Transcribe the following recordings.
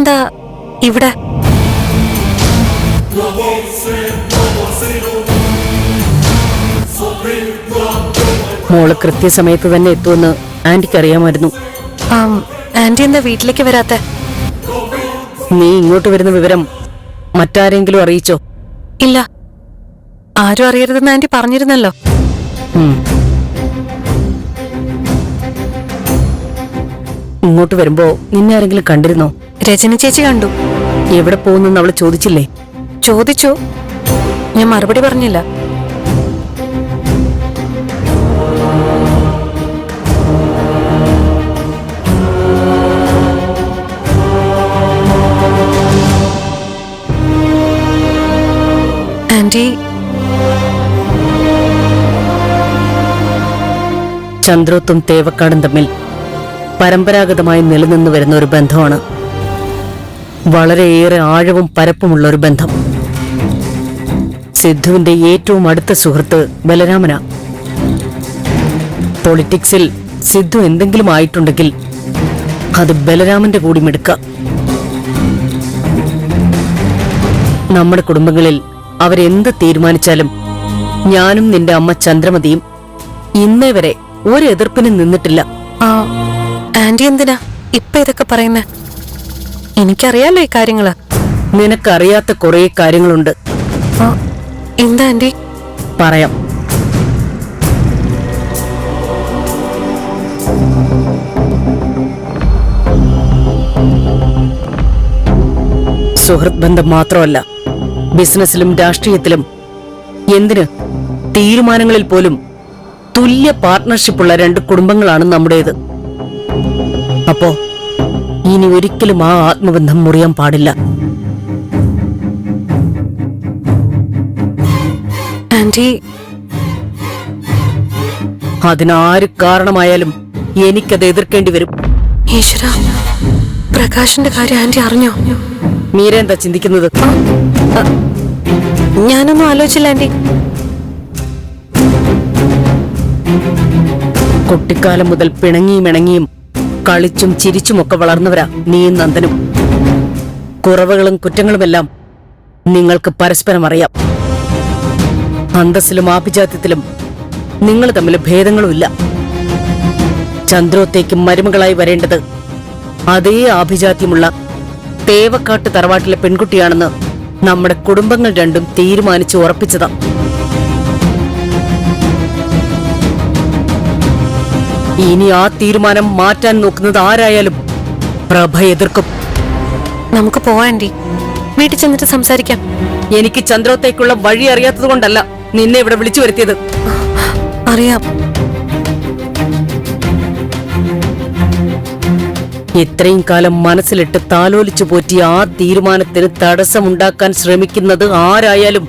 എന്താ ഇവിടെ? മോൾ കൃത്യസമയത്ത് തന്നെ എത്തുമെന്ന് ആന്റിക്ക് അറിയാമായിരുന്നു. ആന്റി എന്താ വീട്ടിലേക്ക് വരാത്ത? നീ ഇങ്ങോട്ട് വരുന്ന വിവരം മറ്റാരെങ്കിലും അറിയിച്ചോ? ഇല്ല. ആരും അറിയരുതെന്ന് ആന്റി പറഞ്ഞിരുന്നല്ലോ. ഇങ്ങോട്ട് വരുമ്പോ നിന്നെ ആരെങ്കിലും കണ്ടിരുന്നോ? രജനി ചേച്ചി കണ്ടു. എവിടെ പോകുന്നെന്ന് അവൾ ചോദിച്ചില്ലേ? ചോദിച്ചോ. ഞാൻ മറുപടി പറഞ്ഞില്ല. ആന്റി. ചന്ദ്രോത്തും തേവക്കാടും തമ്മിൽ പരമ്പരാഗതമായി നിലനിന്നു വരുന്ന ഒരു ബന്ധമാണ് വളരെയേറെ ആഴവും പരപ്പുമുള്ള ഒരു ബന്ധം. സിദ്ധുവിന്റെ ഏറ്റവും അടുത്ത സുഹൃത്ത് ബലരാമന. പൊളിറ്റിക്സിൽ സിദ്ധു എന്തെങ്കിലും ആയിട്ടുണ്ടെങ്കിൽ അത് ബലരാമന്റെ കൂടി മെടുക്ക. നമ്മുടെ കുടുംബങ്ങളിൽ അവരെന്ത് തീരുമാനിച്ചാലും ഞാനും നിന്റെ അമ്മ ചന്ദ്രമതിയും ഇന്നേ വരെ ഒരു എതിർപ്പിനും നിന്നിട്ടില്ല. ആ ആന്റി എന്തിനാ? ഇപ്പൊ ഇതൊക്കെ പറയുന്നേ? എനിക്കറിയാലോ ഈ കാര്യങ്ങൾ. നിനക്കറിയാത്ത കുറേ കാര്യങ്ങളുണ്ട്. ആ, എന്താ ആന്റി? പറയാം. സുഹൃത്ത് ബന്ധം മാത്രമല്ല ബിസിനസ്സിലും രാഷ്ട്രീയത്തിലും എന്തിന് തീരുമാനങ്ങളിൽ പോലും തുല്യ പാർട്ട്ണർഷിപ്പുള്ള രണ്ട് കുടുംബങ്ങളാണ് നമ്മുടേത്. അപ്പോ ഇനി ഒരിക്കലും ആ ആത്മബന്ധം മുറിയാൻ പാടില്ല. ആന്റി. അതിനാര് കാരണമായാലും എനിക്കത് എതിർക്കേണ്ടി വരും. ഈശ്വര പ്രകാശിന്റെ കാര്യം ആന്റി അറിഞ്ഞോ? മീര എന്താ ചിന്തിക്കുന്നത് ഞാനൊന്നും ആലോചിച്ചില്ല ആന്റി. കുട്ടിക്കാലം മുതൽ പിണങ്ങിയും ഇണങ്ങിയും കളിച്ചും ചിരിച്ചുമൊക്കെ വളർന്നവരാ നീയും നന്ദനും. കുറവുകളും കുറ്റങ്ങളുമെല്ലാം നിങ്ങൾക്ക് പരസ്പരം അറിയാം. അന്തസ്സിലും ആഭിജാത്യത്തിലും നിങ്ങൾ തമ്മിൽ ഭേദങ്ങളുമില്ല. ചന്ദ്രോത്തേക്ക് മരുമകളായി വരേണ്ടത് അതേ ആഭിജാത്യമുള്ള തേവക്കാട്ട് തറവാട്ടിലെ പെൺകുട്ടിയാണെന്ന് നമ്മുടെ കുടുംബങ്ങൾ രണ്ടും തീരുമാനിച്ചു ഉറപ്പിച്ചതാ. ഇനി ആ തീരുമാനം മാറ്റാൻ നോക്കുന്നത് ആരായാലും പ്രഭ എതിർക്കും. നമുക്ക് പോവാൻ വീട്ടിൽ ചെന്നിട്ട് സംസാരിക്കാം. എനിക്ക് ചന്ദ്രത്തേക്കുള്ള വഴി അറിയാത്തത് കൊണ്ടല്ല നിന്നെ ഇവിടെ വിളിച്ചു വരുത്തിയത്. അറിയാം. ഇത്രയും കാലം മനസ്സിലിട്ട് താലോലിച്ചു പോറ്റിയ ആ തീരുമാനത്തിന് തടസ്സമുണ്ടാക്കാൻ ശ്രമിക്കുന്നത് ആരായാലും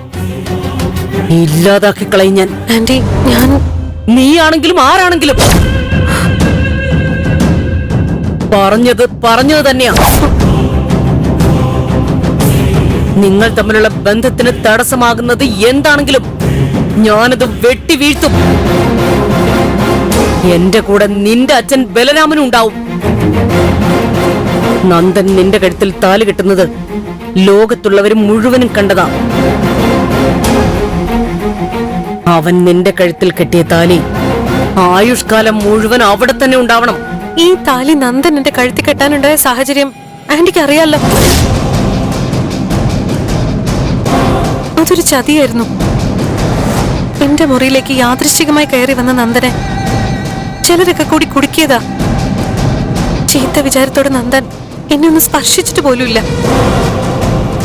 ഇല്ലാതാക്കി കളയും ഞാൻ. ആന്റി ഞാൻ നീയാണെങ്കിലും ആരാണെങ്കിലും പറഞ്ഞത് പറഞ്ഞത് തന്നെയാ. നിങ്ങൾ തമ്മിലുള്ള ബന്ധത്തിന് തടസ്സമാകുന്നത് എന്താണെങ്കിലും ഞാനത് വെട്ടി വീഴ്ത്തും. എന്റെ കൂടെ നിന്റെ അച്ഛൻ ബലരാമനും ഉണ്ടാവും. നന്ദൻ നിന്റെ കഴുത്തിൽ താൽ കെട്ടുന്നത് ലോകത്തുള്ളവരും മുഴുവനും കണ്ടതാ. അവൻ നിന്റെ കഴുത്തിൽ കെട്ടിയ താലി ആയുഷ്കാലം മുഴുവൻ അവിടെ തന്നെ ഉണ്ടാവണം. ഈ താലി നന്ദൻ എന്റെ കഴുത്തി കെട്ടാനുണ്ടായ സാഹചര്യം ആന്റിക്ക് അറിയാലോ അതൊരു ചതിയായിരുന്നു. എന്റെ മുറിയിലേക്ക് യാദൃശ്ചികമായി കയറി വന്ന നന്ദനെ ചിലരൊക്കെ കൂടി കുടുക്കിയതാ. ചീത്ത വിചാരത്തോടെ നന്ദൻ എന്നെ ഒന്ന് സ്പർശിച്ചിട്ട് പോലുമില്ല.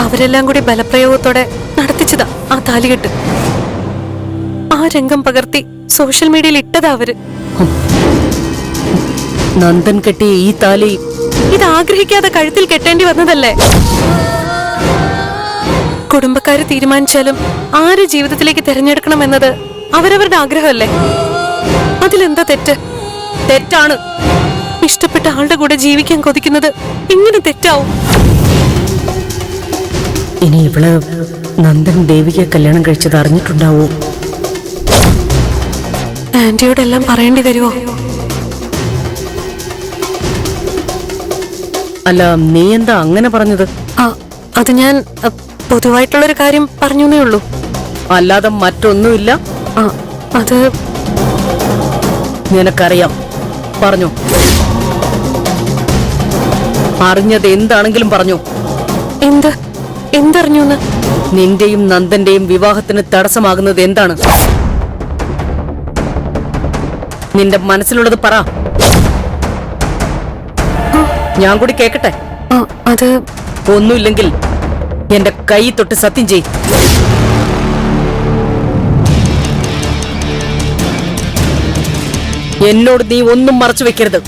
അവരെല്ലാം കൂടി ബലപ്രയോഗത്തോടെ നടത്തിച്ചതാ ആ താലികെട്ട് ആ രംഗം പകർത്തി സോഷ്യൽ മീഡിയയിൽ ഇട്ടതാ അവർ. നന്ദൻ കെട്ടിയ ഈ താലി ഇത് ആഗ്രഹിക്കാതെ കഴുത്തിൽ കെട്ടേണ്ടി വന്നതല്ലേ? കുടുംബക്കാര് തീരുമാനിച്ചാലും ആര് ജീവിതത്തിലേക്ക് തിരഞ്ഞെടുക്കണം എന്നത് അവരവരുടെ ആഗ്രഹമല്ലേ? അതിലെന്താ തെറ്റ്? തെറ്റാണ്. ഇഷ്ടപ്പെട്ട ആളുടെ കൂടെ ജീവിക്കാൻ കൊതിക്കുന്നത് എങ്ങനെ തെറ്റാവും? ഇനി ഇവൾ നന്ദൻ ദേവിക കല്യാണം കഴിച്ചത് അറിഞ്ഞിട്ടുണ്ടാവോ ആന്റിയോടെല്ലാം പറയേണ്ടി വരുമോ അല്ല നീ എന്താ അങ്ങനെ പറഞ്ഞത്? അത് ഞാൻ പൊതുവായിട്ടുള്ളൊരു കാര്യം പറഞ്ഞേ ഉള്ളൂ. അല്ലാതെ മറ്റൊന്നുമില്ല? അത് നിനക്കറിയാം. പറഞ്ഞു. അറിഞ്ഞത് എന്താണെങ്കിലും പറഞ്ഞു. എന്ത്? എന്തറിഞ്ഞു നിന്റെയും നന്ദന്റെയും വിവാഹത്തിന് തടസ്സമാകുന്നത് എന്താണ്? നിന്റെ മനസ്സിലുള്ളത് പറ. ഞാൻ കൂടി കേക്കട്ടെ അത് ഒന്നുമില്ലെങ്കിൽ എന്റെ കൈ തൊട്ട് സത്യം ചെയ് എന്നോട് നീ ഒന്നും മറച്ചു വെക്കരുത്.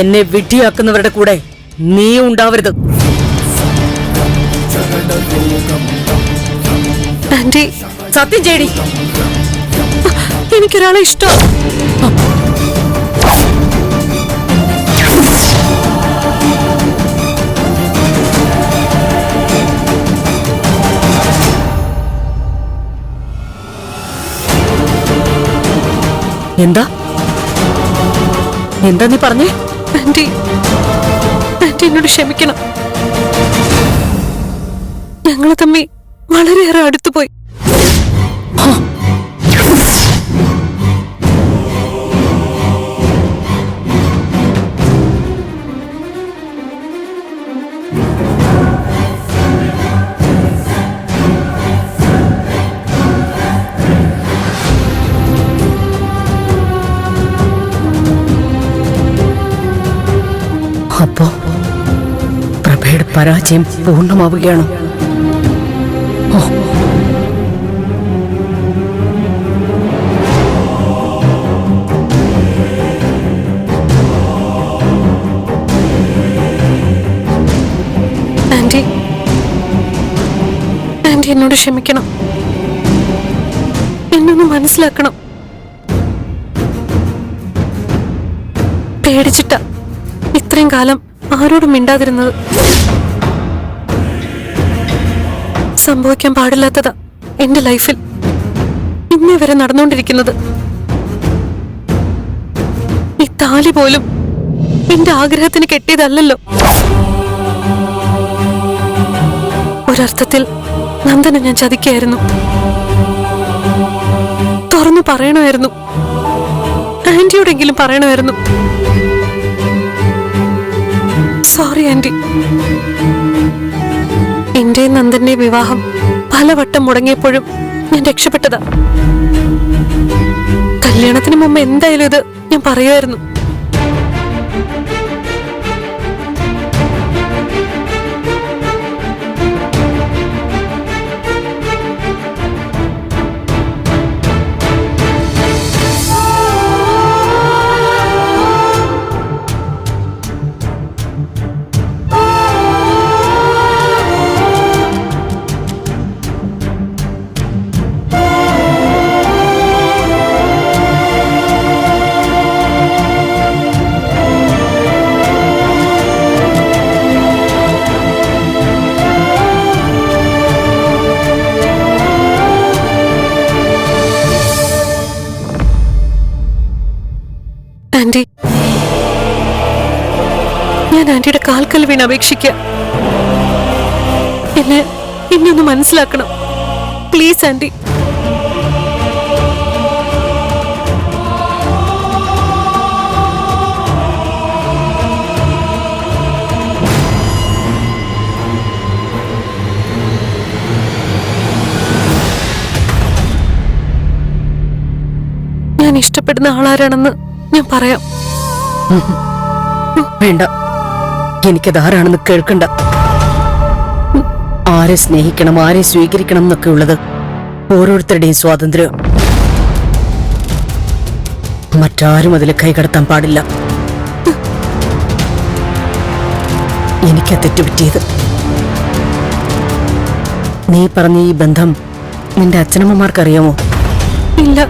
എന്നെ വിഡ്ഢിയാക്കുന്നവരുടെ കൂടെ നീ ഉണ്ടാവരുത്. സത്യം ചെയ്യടി എനിക്കൊരാളെ ഇഷ്ടം. എന്താ? എന്താ നീ പറഞ്ഞേ? ആന്റി ആന്റി എന്നോട് ക്ഷമിക്കണം. ഞങ്ങൾ തമ്മി വളരെയേറെ അടുത്തുപോയി. പരാജയം പൂർണമാവുകയാണ്. എന്നോട് ക്ഷമിക്കണം. എന്നൊന്ന് മനസ്സിലാക്കണം. പേടിച്ചിട്ട ഇത്രയും കാലം ആരോടും മിണ്ടാതിരുന്നത്. സംഭവിക്കാൻ പാടില്ലാത്തതാ എന്റെ ലൈഫിൽ ഇന്നേ വരെ നടന്നുകൊണ്ടിരിക്കുന്നത്. ഈ താലി പോലും എന്റെ ആഗ്രഹത്തിന് കെട്ടിയതല്ലല്ലോ. ഒരർത്ഥത്തിൽ നന്ദനെ ഞാൻ ചതിക്കായിരുന്നു. തുറന്നു പറയണമായിരുന്നു. ആന്റിയോടെങ്കിലും പറയണമായിരുന്നു. Sorry aunty. എന്റെയും നന്ദന്റെ വിവാഹം പലവട്ടം മുടങ്ങിയപ്പോഴും ഞാൻ രക്ഷപ്പെട്ടതാ. കല്യാണത്തിന് മുമ്പ് എന്തായാലും ഇത് ഞാൻ പറയുമായിരുന്നു. ആന്റി ഞാൻ ആന്റിയുടെ കാൽക്കൽ വീണ് അപേക്ഷിക്കുക എന്നെ എന്നെ ഒന്ന് മനസ്സിലാക്കണം. പ്ലീസ് ആന്റി ഞാൻ ഇഷ്ടപ്പെടുന്ന ആളാരാണെന്ന് ഞാൻ പറയാം. വേണ്ട. എനിക്കത് ആരാണെന്ന് കേൾക്കണ്ട. ആരെ സ്നേഹിക്കണം ആരെ സ്വീകരിക്കണം എന്നൊക്കെ ഉള്ളത് ഓരോരുത്തരുടെയും സ്വാതന്ത്ര്യം. മറ്റാരും അതിൽ കൈകടത്താൻ പാടില്ല. എനിക്കാ തെറ്റുപറ്റിയത്. നീ പറഞ്ഞ ഈ ബന്ധം നിന്റെ അച്ഛനമ്മമാർക്കറിയാമോ? ഇല്ല.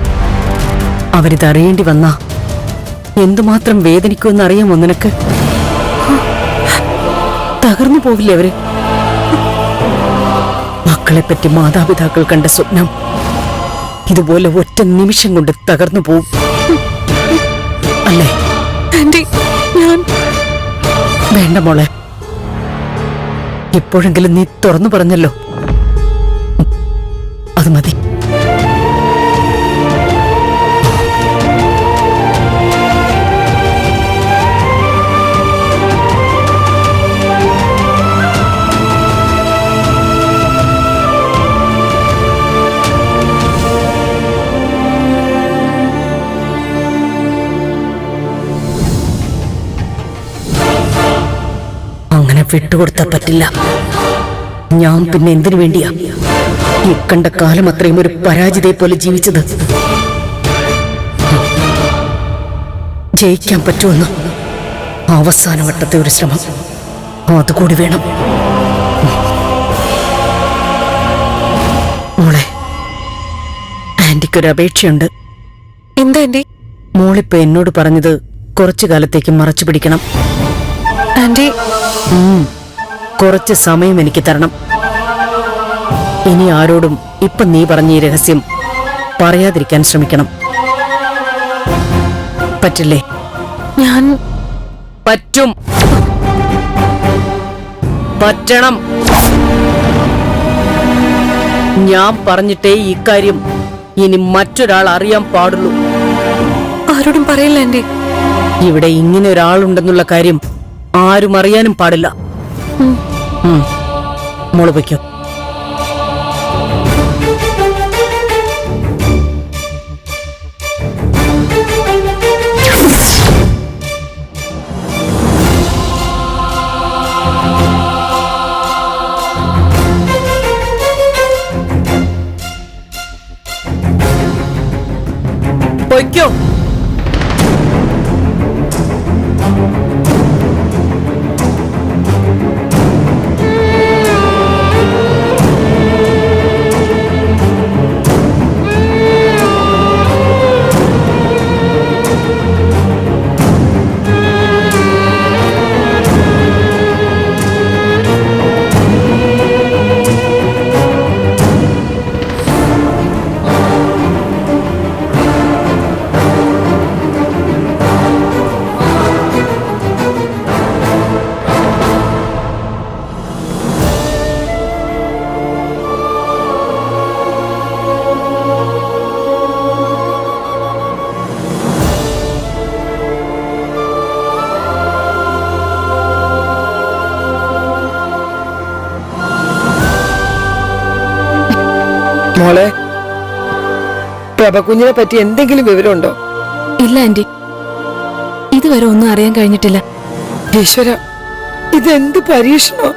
അവരിത് അറിയേണ്ടി വന്നാ എന്തുമാത്രം വേദനിക്കുമെന്ന് അറിയാമോ നിനക്ക്? തകർന്നു പോവില്ലേ അവർ? മക്കളെപ്പറ്റി മാതാപിതാക്കൾ കണ്ട സ്വപ്നം ഇതുപോലെ ഒറ്റ നിമിഷം കൊണ്ട് തകർന്നു പോവും. അല്ലേ? ഞാൻ വേണ്ട മോളെ. ഇപ്പോഴെങ്കിലും നീ തുറന്നു പറഞ്ഞല്ലോ. അത് മതി. വിട്ടുകൊടുത്താ പറ്റില്ല. ഞാൻ പിന്നെ എന്തിനു വേണ്ടിയാ? ഈ കണ്ട കാലം അത്രയും ഒരു പരാജിതയെ പോലെ ജീവിച്ചത്. ജയിക്കാൻ പറ്റുമെന്ന് അവസാന വട്ടത്തെ ഒരു ശ്രമം. അതുകൂടി വേണം. മോളെ ആന്റിക്കൊരു അപേക്ഷയുണ്ട്. എന്താ ആന്റി? മോളിപ്പോ എന്നോട് പറഞ്ഞത് കുറച്ചു കാലത്തേക്ക് മറച്ചു പിടിക്കണം. ആന്റി. കുറച്ച് സമയം എനിക്ക് തരണം. ഇനി ആരോടും ഇപ്പൊ നീ പറഞ്ഞ ഈ രഹസ്യം പറയാതിരിക്കാൻ ശ്രമിക്കണം. പറ്റില്ലേ? ഞാൻ പറ്റും. പറ്റണം. ഞാൻ പറഞ്ഞിട്ടേ ഇക്കാര്യം ഇനി മറ്റൊരാൾ അറിയാൻ പാടുള്ളൂ. ആരോടും പറയില്ല എന്റെ. ഇവിടെ ഇങ്ങനെ ഒരാളുണ്ടെന്നുള്ള കാര്യം ആരും അറിയാനും പാടില്ല. മോൾ വയ്ക്കോ പ്രഭകുഞ്ഞിനെ പറ്റി എന്തെങ്കിലും വിവരമുണ്ടോ? ഇല്ല ആന്റി. ഇതുവരെ ഒന്നും അറിയാൻ കഴിഞ്ഞിട്ടില്ല. ഈശ്വര ഇതെന്ത് പരീക്ഷണോ?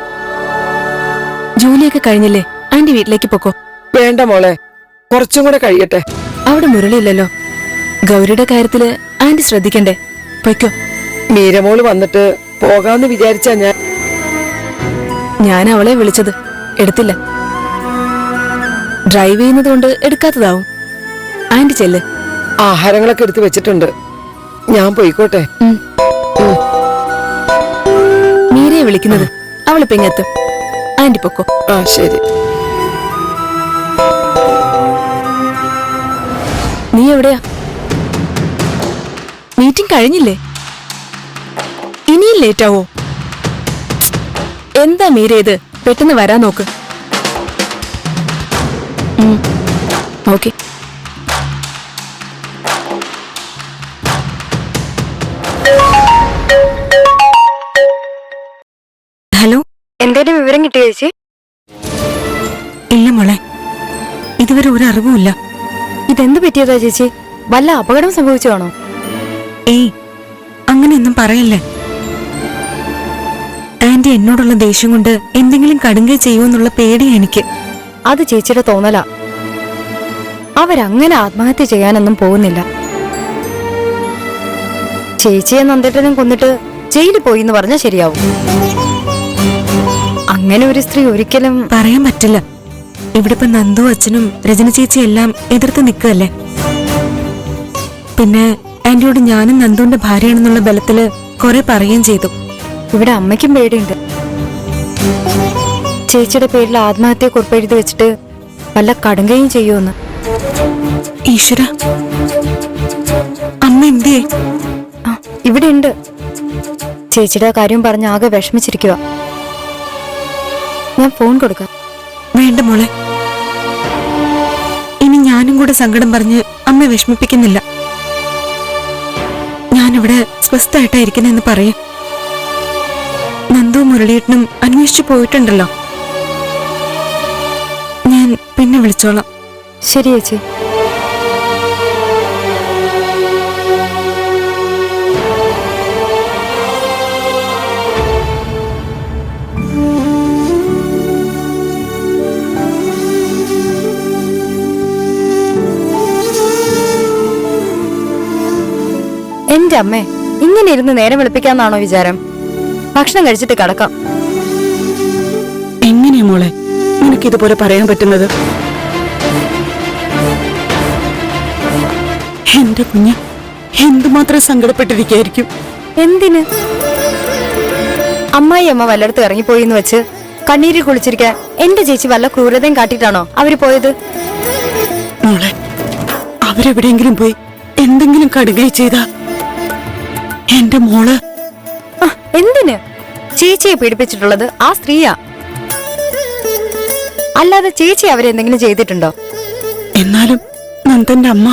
ജോലിയൊക്കെ കഴിഞ്ഞില്ലേ? ആന്റി വീട്ടിലേക്ക് പോക്കോ. വേണ്ട മോളെ കുറച്ചും കൂടെ കഴിയട്ടെ. അവിടെ മുരളിയില്ലല്ലോ. ഗൗരിയുടെ കാര്യത്തിൽ ആന്റി ശ്രദ്ധിക്കണ്ടേ? പൊയ്ക്കോ. മീരമോൾ വന്നിട്ട് പോകാന്ന് വിചാരിച്ച ഞാൻ ഞാൻ അവളെ വിളിച്ചത് എടുത്തില്ല. ഡ്രൈവ് ചെയ്യുന്നത് കൊണ്ട് എടുക്കാത്തതാവും. ആന്റി ചെല്ല്. ആഹാരങ്ങളൊക്കെ എടുത്തു വെച്ചിട്ടുണ്ട്. ഞാൻ പോയിക്കോട്ടെ. മീരയെ വിളിക്കുന്നത് അവളിപ്പോ ഇങ്ങെത്തും. ആന്റി പൊക്കോ. ആ ശരി. നീ എവിടെയാ? മീറ്റിംഗ് കഴിഞ്ഞില്ലേ? ഇനിയും ലേറ്റാവോ? എന്താ മീര ഇത്? പെട്ടെന്ന് വരാൻ നോക്ക്. ഓക്കെ കിട്ടിയോ ചേച്ചി? ഇല്ല മോളെ. ഇതുവരെ ഒരു അറിവുമില്ല ഇതെന്ത് പറ്റിയതാ ചേച്ചി? വല്ല അപകടം സംഭവിച്ചതാണോ? ഏയ് അങ്ങനെയൊന്നും പറയല്ലേ. ആന്റി എന്നോടുള്ള ദേഷ്യം കൊണ്ട് എന്തെങ്കിലും കടുങ്കൈ ചെയ്യുമെന്നുള്ള പേടിയാ എനിക്ക്. അത് ചേച്ചിയുടെ തോന്നലാ. അവരങ്ങനെ ആത്മഹത്യ ചെയ്യാനൊന്നും പോകുന്നില്ല. ചേച്ചിയെ നന്ദേട്ടനും കൊന്നിട്ട് ജയിലിൽ പോയി എന്ന് പറഞ്ഞാൽ ശരിയാവും. അങ്ങനെ ഒരു സ്ത്രീ ഒരിക്കലും പറയാൻ പറ്റില്ല. ഇവിടെ ഇപ്പൊ നന്ദു അച്ഛനും രജന ചേച്ചി എല്ലാം എതിർത്ത് നിൽക്കുകയല്ലേ? പിന്നെ ആന്റിയോട് ഞാനും നന്ദുവിന്റെ ഭാര്യയാണെന്നുള്ള ബലത്തിൽ കുറെ പറയുകയും ചെയ്തു. ഇവിടെ അമ്മയ്ക്കും പേടിയുണ്ട്. ചേച്ചിയുടെ പേരിൽ ആത്മഹത്യ കുറിപ്പെഴുതി വെച്ചിട്ട് വല്ല കടുങ്കയും ചെയ്യുമെന്ന്. ഈശ്വര അമ്മ എന്തേ ആ ഇവിടെ ഉണ്ട്. ചേച്ചിയുടെ കാര്യം പറഞ്ഞ് ആകെ വിഷമിച്ചിരിക്കുക ഞാൻ ഫോൺ കൊടുക്കാം. വേണ്ട മോളെ. ഇനി ഞാനും കൂടെ സങ്കടം പറഞ്ഞ് അമ്മ വിഷമിപ്പിക്കുന്നില്ല. ഞാനിവിടെ സ്വസ്ഥായിട്ടായിരിക്കുന്നെന്ന് പറയും. നന്ദു മുരളിയേട്ടനും അന്വേഷിച്ചു പോയിട്ടുണ്ടല്ലോ. ഞാൻ പിന്നെ വിളിച്ചോളാം. ശരി ചേച്ചി. എന്റെ അമ്മേ ഇങ്ങനെ ഇരുന്ന് നേരം വെളുപ്പിക്കാന്നാണോ വിചാരം? ഭക്ഷണം കഴിച്ചിട്ട് കിടക്കാം. എങ്ങനെയാ മോളെ? നിനക്ക് ഇതുപോലെ പറയാൻ പറ്റുന്നത്? എന്റെ കുഞ്ഞ് എന്തുമാത്രം സങ്കടപ്പെട്ടിരിക്കായിരിക്കും? എന്തിന്? അമ്മായി അമ്മ വല്ലയിടത്ത് ഇറങ്ങിപ്പോയി എന്ന് വെച്ച് കണ്ണീരിൽ കുളിച്ചിരിക്കാൻ എന്റെ ചേച്ചി വല്ല ക്രൂരതയും കാട്ടിട്ടാണോ അവർ പോയത്? മോളെ അവരെവിടെയെങ്കിലും പോയി എന്തെങ്കിലും കടുകയും ചെയ്താ എന്റെ മോൾ. എന്തിന്? ചേച്ചിയെ പീഡിപ്പിച്ചിട്ടുള്ളത് ആ സ്ത്രീയാ. അല്ലാതെ ചേച്ചി അവരെന്തെങ്കിലും ചെയ്തിട്ടുണ്ടോ? എന്നാലും നന്ദന്റെ അമ്മ.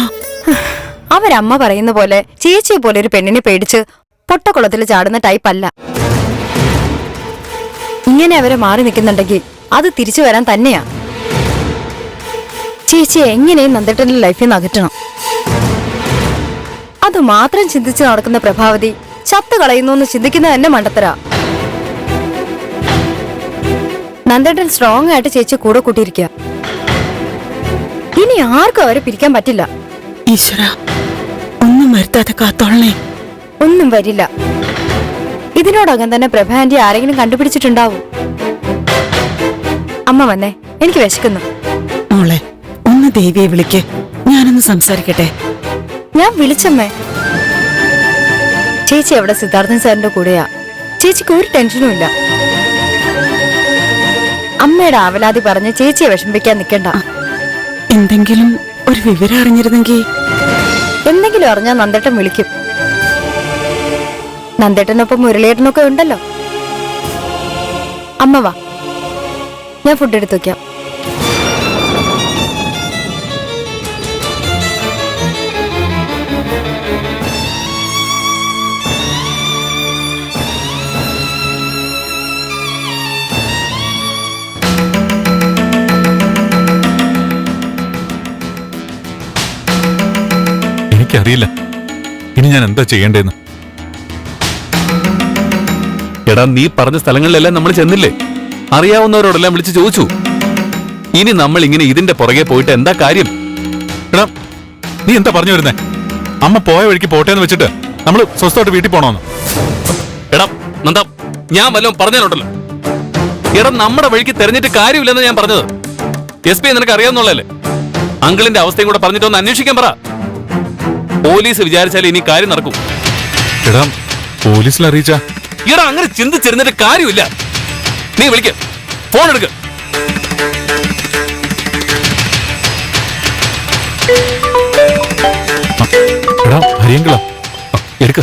അവരമ്മ പറയുന്ന പോലെ ചേച്ചിയെ പോലെ ഒരു പെണ്ണിനെ പേടിച്ച് പൊട്ടക്കുളത്തിൽ ചാടുന്ന ടൈപ്പ് അല്ല. ഇങ്ങനെ അവരെ മാറി നിൽക്കുന്നുണ്ടെങ്കിൽ അത് തിരിച്ചു വരാൻ തന്നെയാ. ചേച്ചിയെ എങ്ങനെയും നന്ദേട്ടന്റെ ലൈഫിൽ നിന്ന് അകറ്റണം. മാത്രം ചിന്തിച്ച് നടക്കുന്ന പ്രഭാവതി ചത്തു കളയുന്നു എന്ന് ചിന്തിക്കുന്നത് തന്നെ മണ്ടത്തര. നന്ദേട്ടൻ സ്ട്രോങ് ആയിട്ട് ചേച്ചി കൂടെ കൂട്ടിയിരിക്കുക ഇനി ആർക്കും അവരെ പിരിക്കാൻ പറ്റില്ല. ഈശ്വര ഒന്നും വരുത്താതെ കാത്തോളണേ. ഒന്നും വരില്ല. ഇതിനോടകം തന്നെ പ്രഭ ആന്റി ആരെങ്കിലും കണ്ടുപിടിച്ചിട്ടുണ്ടാവും. അമ്മ വന്നേ എനിക്ക് വിശക്കുന്നു. മോളെ ഒന്ന് ദേവിയെ വിളിക്ക്. ഞാനൊന്ന് സംസാരിക്കട്ടെ. ഞാൻ വിളിച്ചമ്മേ. ചേച്ചി അവിടെ സിദ്ധാർത്ഥൻ സാറിന്റെ കൂടെയാ. ചേച്ചിക്ക് ഒരു ടെൻഷനും ഇല്ല. അമ്മയുടെ ആവലാതി പറഞ്ഞ് ചേച്ചിയെ വിഷമിപ്പിക്കാൻ നിൽക്കണ്ട എന്തെങ്കിലും ഒരു വിവരം അറിഞ്ഞിരുന്നെങ്കിൽ. എന്തെങ്കിലും അറിഞ്ഞാൽ നന്ദേട്ടൻ വിളിക്കും. നന്ദേട്ടനൊപ്പം മുരളിയേട്ടനൊക്കെ ഉണ്ടല്ലോ. അമ്മ വാ. ഞാൻ ഫുഡ് എടുത്തു വെക്കാം. എനിക്കറിയില്ല ഇനി ഞാൻ എന്താ ചെയ്യേണ്ടതെന്ന്? എടാ നീ പറഞ്ഞ സ്ഥലങ്ങളിലെല്ലാം നമ്മൾ ചെന്നില്ലേ? അറിയാവുന്നവരോടെല്ലാം വിളിച്ച് ചോദിച്ചു. ഇനി നമ്മൾ ഇങ്ങനെ ഇതിന്റെ പുറകെ പോയിട്ട് എന്താ കാര്യം? എടാ നീ എന്താ പറഞ്ഞു വരുന്നേ? അമ്മ പോയ വഴിക്ക് പോട്ടെ എന്ന് വെച്ചിട്ട് നമ്മൾ സ്വസ്ഥമായിട്ട് വീട്ടിൽ പോണോന്ന്? എടാ നന്ദ ഞാൻ വല്ലതും പറഞ്ഞാലുണ്ടല്ലോ. എടാ നമ്മുടെ വഴിക്ക് തെരഞ്ഞിട്ട് കാര്യമില്ലെന്ന് ഞാൻ പറഞ്ഞത്. എസ് പി നിനക്ക് അറിയാവുന്നുള്ളല്ലേ അങ്കിളിന്റെ അവസ്ഥയും കൂടെ പറഞ്ഞിട്ട് ഒന്ന് അന്വേഷിക്കാൻ പറ. പോലീസ് വിചാരിച്ചാൽ ഇനി കാര്യം നടക്കും. എടാ പോലീസിൽ അറിയിച്ച? എടാ അങ്ങനെ ചിന്തിച്ചിരുന്നിട്ട് കാര്യമില്ല. നീ വിളിക്ക. ഫോൺ എടുക്ക. എടാ ഹരിയങ്കള. എടുക്ക.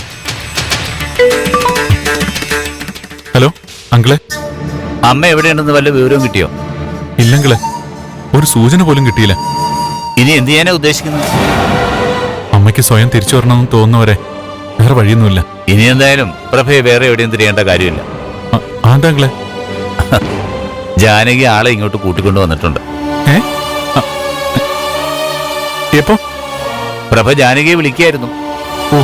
ഹലോ അങ്കിളെ? അമ്മ എവിടെയുണ്ടെന്ന് വല്ല വിവരവും കിട്ടിയോ? ഇല്ലെങ്കിലേ ഒരു സൂചന പോലും കിട്ടിയില്ല. ഇനി എന്ത് ചെയ്യാനാ ഉദ്ദേശിക്കുന്നത്? അമ്മയ്ക്ക് സ്വയം തിരിച്ചു വരണമെന്ന് തോന്നുന്നവരെ വേറെ വഴിയൊന്നുമില്ല. ഇനി എന്തായാലും പ്രഭയെ വേറെ എവിടെയും തിരിയേണ്ട കാര്യമില്ല. ആന്താങ്കളെ ജാനകി ആളെ ഇങ്ങോട്ട് കൂട്ടിക്കൊണ്ടു വന്നിട്ടുണ്ട്. ഏപ്പോ എപ്പോ? പ്രഭ ജാനകിയെ വിളിക്കായിരുന്നു. ഓ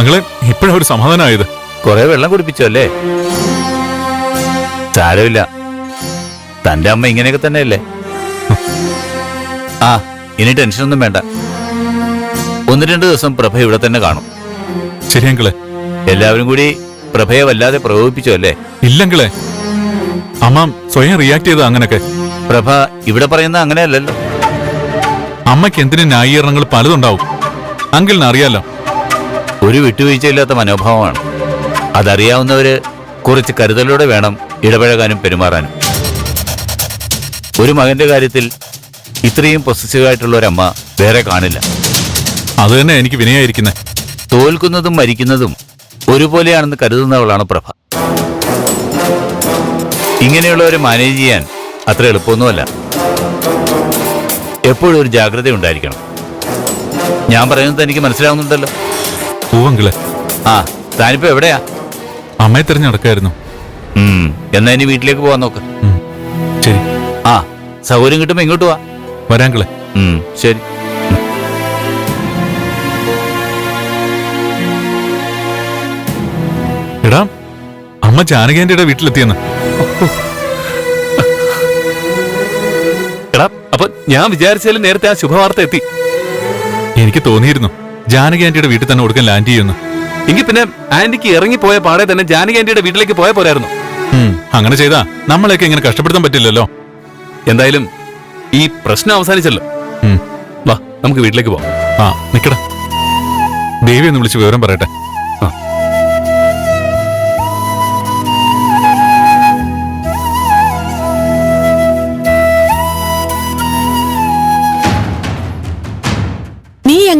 അങ്ങളെ ഇപ്പോഴാ ഒരു സമാധാനമായത് കുറെ വെള്ളം കുടിപ്പിച്ചു അല്ലേ? സാരമില്ല. തന്റെ അമ്മ ഇങ്ങനെയൊക്കെ തന്നെയല്ലേ? ആ ഇനി ടെൻഷനൊന്നും വേണ്ട. ഒന്ന് രണ്ട് ദിവസം പ്രഭ ഇവിടെ തന്നെ കാണും. ശരി അങ്കിളെ. എല്ലാവരും കൂടി പ്രഭയെ വല്ലാതെ പ്രകോപിപ്പിച്ചു അല്ലേ? ഇല്ലെങ്കിലേ അമ്മ സ്വയം റിയാക്ട് ചെയ്ത അങ്ങനൊക്കെ. പ്രഭ ഇവിടെ പറയുന്ന അങ്ങനെയല്ലല്ലോ. അമ്മയ്ക്ക് എന്തിനു ന്യായീകരണങ്ങൾ പലതുണ്ടാവും. അങ്കിളിന് അറിയാലോ. ഒരു വിട്ടുവീഴ്ചയില്ലാത്ത മനോഭാവമാണ്. അതറിയാവുന്നവര് കുറച്ച് കരുതലോടെ വേണം ഇടപഴകാനും പെരുമാറാനും. ഒരു മകന്റെ കാര്യത്തിൽ ഇത്രയും പൊസസീവായിട്ടുള്ള ഒരമ്മ വേറെ കാണില്ല. അത് തന്നെ എനിക്ക് വിനയായിരിക്കുന്നത് തോൽക്കുന്നതും മരിക്കുന്നതും ഒരുപോലെയാണെന്ന് കരുതുന്നവളാണ് പ്രഭ. ഇങ്ങനെയുള്ളവരെ മാനേജ് ചെയ്യാൻ അത്ര എളുപ്പമൊന്നുമല്ല. എപ്പോഴും ഒരു ജാഗ്രത ഉണ്ടായിരിക്കണം. ഞാൻ പറയുന്നത് എനിക്ക് മനസ്സിലാവുന്നുണ്ടല്ലോ. പൂവങ്കിളെ ആ താനിപ്പോ എവിടെയാ? അമ്മയെ തിരഞ്ഞെടുക്കായിരുന്നു. എന്നാ ഇനി വീട്ടിലേക്ക് പോവാൻ നോക്ക്. ശരി. ആ സൗകര്യം കിട്ടുമ്പോ ഇങ്ങോട്ട് വാ. വരാങ്കിളെ ശരി. എടാ അമ്മ ജാനകേന്റെ വീട്ടിലെത്തിയെന്ന്. എടാ അപ്പൊ ഞാൻ വിചാരിച്ചാലും നേരത്തെ ആ ശുഭവാർത്ത എത്തി. എനിക്ക് തോന്നിയിരുന്നു ജാനകി ആന്റിയുടെ വീട്ടിൽ തന്നെ കൊടുക്കാൻ ലാൻഡ് ചെയ്യുന്നു എങ്കിൽ പിന്നെ ആന്റിക്ക് ഇറങ്ങിപ്പോയ പാടെ തന്നെ ജാനകി ആന്റിയുടെ വീട്ടിലേക്ക് പോയ പോരായിരുന്നു. അങ്ങനെ ചെയ്താ നമ്മളെയൊക്കെ ഇങ്ങനെ കഷ്ടപ്പെടുത്താൻ പറ്റില്ലല്ലോ. എന്തായാലും ഈ പ്രശ്നം അവസാനിച്ചല്ലോ. വാ നമുക്ക് വീട്ടിലേക്ക് പോവാം. ആ നിക്കടാ. ദേവി ഒന്ന് വിളിച്ച് വിവരം പറയട്ടെ.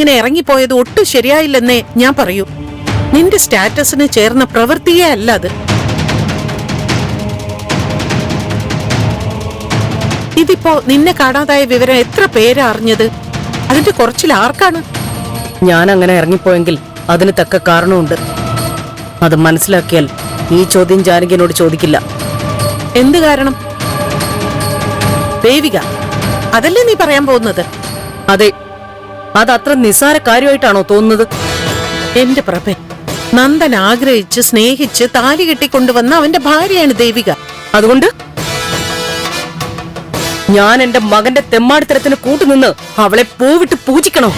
ആ. നീ അങ്ങനെ ഇറങ്ങിപ്പോയത് ഒട്ടും ശരിയായില്ലെന്നേ ഞാൻ പറയൂ. നിന്റെ സ്റ്റാറ്റസിന് ചേർന്ന പ്രവൃത്തിയേ അല്ല അത്. ഇതിപ്പോ നിന്നെ കാണാതായ വിവരം എത്ര പേരാ അറിഞ്ഞത്? അതിന്റെ കുറച്ചിൽ ആർക്കാണ്? ഞാൻ അങ്ങനെ ഇറങ്ങിപ്പോയെങ്കിൽ അതിന് തക്ക കാരണമുണ്ട്. അത് മനസ്സിലാക്കിയാൽ ഈ ചോദ്യം ജാനകിനോട് ചോദിക്കില്ല. എന്ത് കാരണം? ദേവിക അതല്ലേ നീ പറയാൻ പോകുന്നത്? അതെ അത് അത്ര നിസ്സാര കാര്യമായിട്ടാണോ തോന്നുന്നത്? എന്റെ പ്രഭ നന്ദൻ ആഗ്രഹിച്ച് സ്നേഹിച്ച് താലി കെട്ടിക്കൊണ്ടുവന്ന അവന്റെ ഭാര്യയാണ് ദേവിക. അതുകൊണ്ട്? ഞാൻ എന്റെ മകന്റെ തെമ്മാടിത്തരത്തിന് കൂട്ടുനിന്ന് അവളെ പൂവിട്ട് പൂജിക്കണോ?